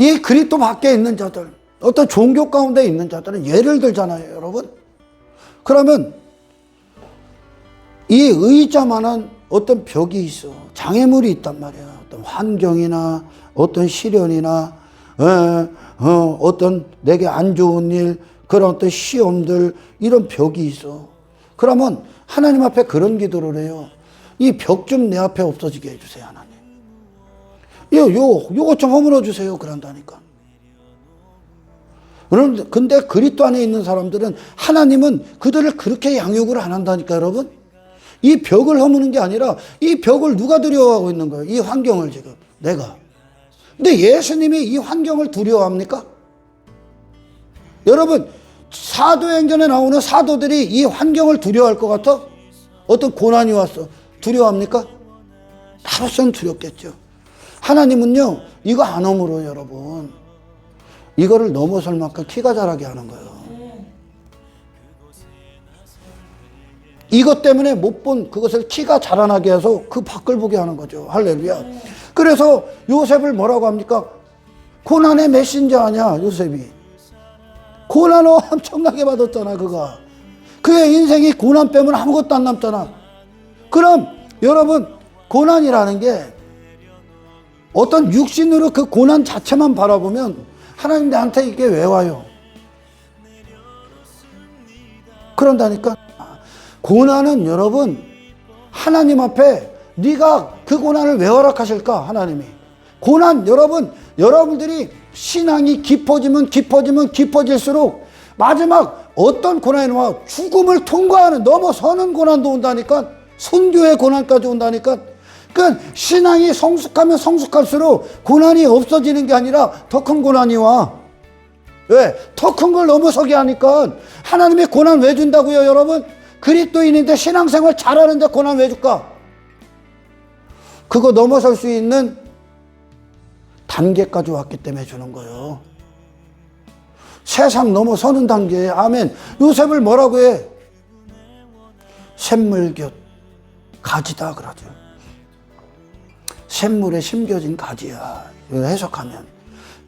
이 그리스도 밖에 있는 자들, 어떤 종교 가운데 있는 자들은 예를 들잖아요, 여러분. 그러면 이 의자만한 어떤 벽이 있어. 장애물이 있단 말이야. 어떤 환경이나 어떤 시련이나 어, 어, 어떤 내게 안 좋은 일, 그런 어떤 시험들, 이런 벽이 있어. 그러면 하나님 앞에 그런 기도를 해요. 이 벽 좀 내 앞에 없어지게 해주세요, 하나님. 요, 요, 요것 좀 허물어 주세요. 그런다니까. 그런데, 근데 그리스도 안에 있는 사람들은 하나님은 그들을 그렇게 양육을 안 한다니까, 여러분. 이 벽을 허무는 게 아니라 이 벽을 누가 두려워하고 있는 거예요? 이 환경을 지금. 내가. 근데 예수님이 이 환경을 두려워합니까? 여러분, 사도행전에 나오는 사도들이 이 환경을 두려워할 것 같아? 어떤 고난이 왔어. 두려워합니까? 나로서는 두렵겠죠. 하나님은요, 이거 안 허물어요, 여러분. 이거를 넘어설 만큼 키가 자라게 하는 거예요. 이것 때문에 못 본 그것을 키가 자라나게 해서 그 밖을 보게 하는 거죠. 할렐루야. 그래서 요셉을 뭐라고 합니까? 고난의 메신저 아니야, 요셉이. 고난을 엄청나게 받았잖아, 그가. 그의 인생이 고난 빼면 아무것도 안 남잖아. 그럼 여러분, 고난이라는 게 어떤 육신으로 그 고난 자체만 바라보면 하나님 나한테 이게 왜 와요? 그런다니까. 고난은 여러분 하나님 앞에 네가 그 고난을 왜 허락하실까 하나님이? 고난 여러분 여러분들이 신앙이 깊어지면 깊어지면 깊어질수록 마지막 어떤 고난이 와 죽음을 통과하는 넘어서는 고난도 온다니까. 순교의 고난까지 온다니까 그러니까 신앙이 성숙하면 성숙할수록 고난이 없어지는 게 아니라 더 큰 고난이 와. 왜? 더 큰 걸 넘어서게 하니까 하나님의 고난 왜 준다고요, 여러분? 그리스도인인데 신앙생활 잘하는데 고난 왜 줄까? 그거 넘어설 수 있는 단계까지 왔기 때문에 주는 거예요. 세상 넘어서는 단계. 아멘. 요셉을 뭐라고 해? 샘물곁 가지다 그러죠. 샘물에 심겨진 가지야. 해석하면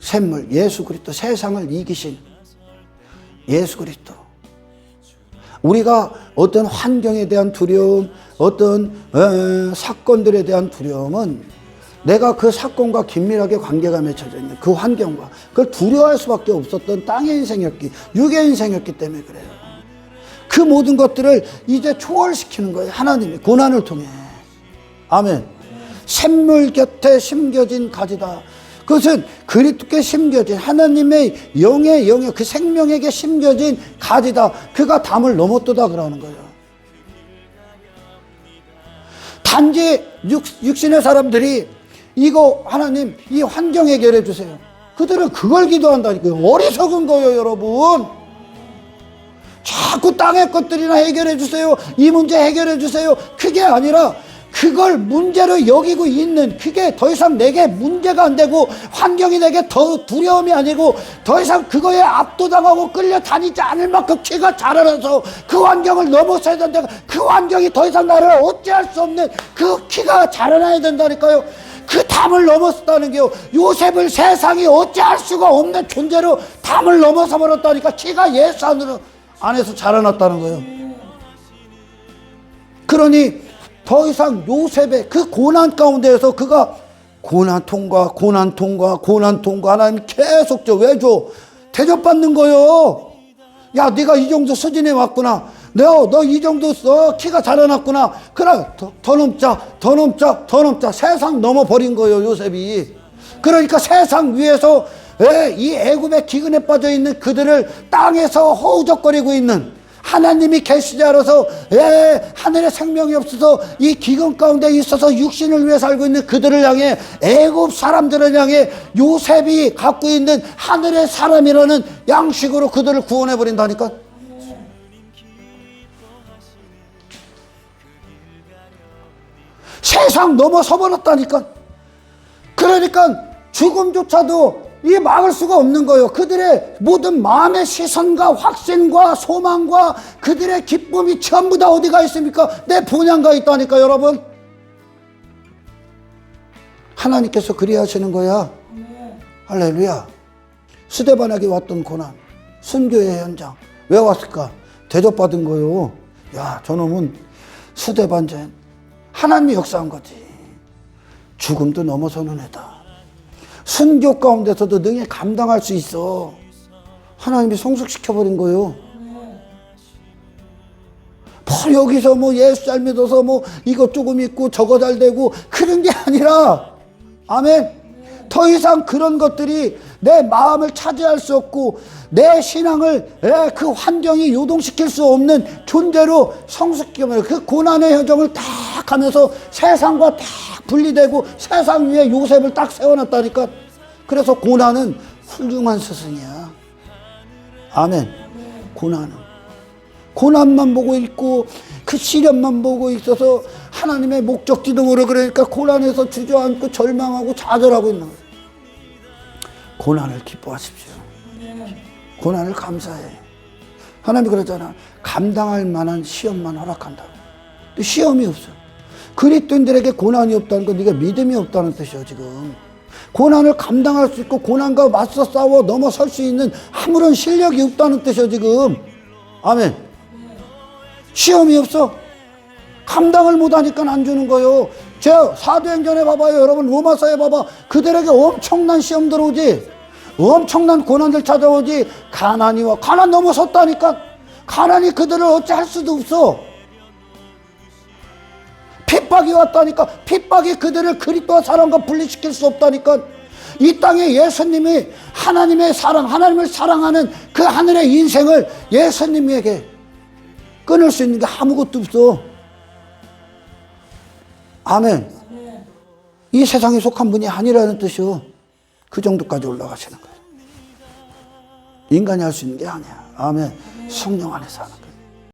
샘물 예수 그리스도 세상을 이기신 예수 그리스도. 우리가 어떤 환경에 대한 두려움, 어떤 어, 사건들에 대한 두려움은 내가 그 사건과 긴밀하게 관계가 맺혀져 있는 그 환경과 그걸 두려워할 수밖에 없었던 땅의 인생이었기, 육의 인생이었기 때문에 그래요. 그 모든 것들을 이제 초월시키는 거예요. 하나님이 고난을 통해. 아멘. 샘물 곁에 심겨진 가지다. 그것은 그리스도께 심겨진 하나님의 영의 영의 그 생명에게 심겨진 가지다. 그가 담을 넘었도다 그러는 거예요. 단지 육, 육신의 사람들이 이거 하나님 이 환경 해결해 주세요. 그들은 그걸 기도한다니까요. 어리석은 거예요, 여러분. 자꾸 땅의 것들이나 해결해 주세요. 이 문제 해결해 주세요. 그게 아니라 그걸 문제로 여기고 있는 그게 더 이상 내게 문제가 안 되고 환경이 내게 더 두려움이 아니고 더 이상 그거에 압도당하고 끌려다니지 않을 만큼 키가 자라나서 그 환경을 넘어서야 된다. 그 환경이 더 이상 나를 어찌할 수 없는 그 키가 자라나야 된다니까요. 그 담을 넘었다는 게요. 요셉을 세상이 어찌할 수가 없는 존재로 담을 넘어서 버렸다니까 키가 예수 안으로 안에서 자라났다는 거예요. 그러니 더 이상 요셉의 그 고난 가운데에서 그가 고난 통과, 고난 통과, 고난 통과 하나님 계속 줘. 왜 줘? 대접받는 거요. 야, 네가 이 정도 수준에 왔구나. 너, 너 이 정도 써. 키가 자라났구나. 그래, 더, 더 넘자, 더 넘자, 더 넘자. 세상 넘어버린 거예요, 요셉이. 그러니까 세상 위에서 에, 이 애굽의 기근에 빠져 있는 그들을 땅에서 허우적거리고 있는 하나님이 않아서 에, 하늘에 생명이 없어서 이 기근 가운데 있어서 육신을 위해 살고 있는 그들을 향해 애굽 사람들을 향해 요셉이 갖고 있는 하늘의 사람이라는 양식으로 그들을 구원해 버린다니까. 세상 넘어서 버렸다니까. 그러니까 죽음조차도 이 막을 수가 없는 거예요. 그들의 모든 마음의 시선과 확신과 소망과 그들의 기쁨이 전부 다 어디 가 있습니까? 내 분양가 있다니까, 여러분. 하나님께서 그리 하시는 거야. 할렐루야. 스데반에게 왔던 고난, 순교의 현장. 왜 왔을까? 대접받은 거요. 야, 저놈은 스데반전 하나님이 역사한 거지. 죽음도 넘어서는 애다. 순교 가운데서도 능히 감당할 수 있어. 하나님이 성숙시켜버린 거요. 뭐 여기서 뭐 예수 잘 믿어서 뭐 이것 조금 있고 저거 잘 되고 그런 게 아니라 아멘. 더 이상 그런 것들이 내 마음을 차지할 수 없고 내 신앙을 에, 그 환경이 요동시킬 수 없는 존재로 성숙시켜버려. 그 고난의 현정을 딱 하면서 세상과 딱 분리되고 세상 위에 요셉을 딱 세워놨다니까. 그래서 고난은 훌륭한 스승이야. 아멘. 고난은. 고난만 보고 있고 그 시련만 보고 있어서 하나님의 목적지도 모르 그러니까 고난에서 주저앉고 절망하고 좌절하고 있는 거예요. 고난을 기뻐하십시오. 고난을 감사해. 하나님이 그러잖아. 감당할 만한 시험만 허락한다. 근데 시험이 없어. 그리스도인들에게 고난이 없다는 건 네가 믿음이 없다는 뜻이야 지금. 고난을 감당할 수 있고 고난과 맞서 싸워 넘어설 수 있는 아무런 실력이 없다는 뜻이야 지금. 아멘. 시험이 없어. 감당을 못하니까 안 주는 거요. 저 사도행전에 봐봐요. 여러분 로마서에 봐봐. 그들에게 엄청난 시험 들어오지. 엄청난 고난들 찾아오지. 가난이와 가난 넘어섰다니까. 가난이 그들을 어찌할 수도 없어. 핍박이 왔다니까. 핍박이 그들을 그리스도와 사랑과 분리시킬 수 없다니까. 이 땅에 예수님이 하나님의 사랑, 하나님을 사랑하는 그 하늘의 인생을 예수님에게 끊을 수 있는 게 아무것도 없어. 아멘. 이 세상에 속한 분이 아니라는 뜻이요. 그 정도까지 올라가시는 거예요. 인간이 할 수 있는 게 아니야. 아멘. 성령 안에서 하는 거예요.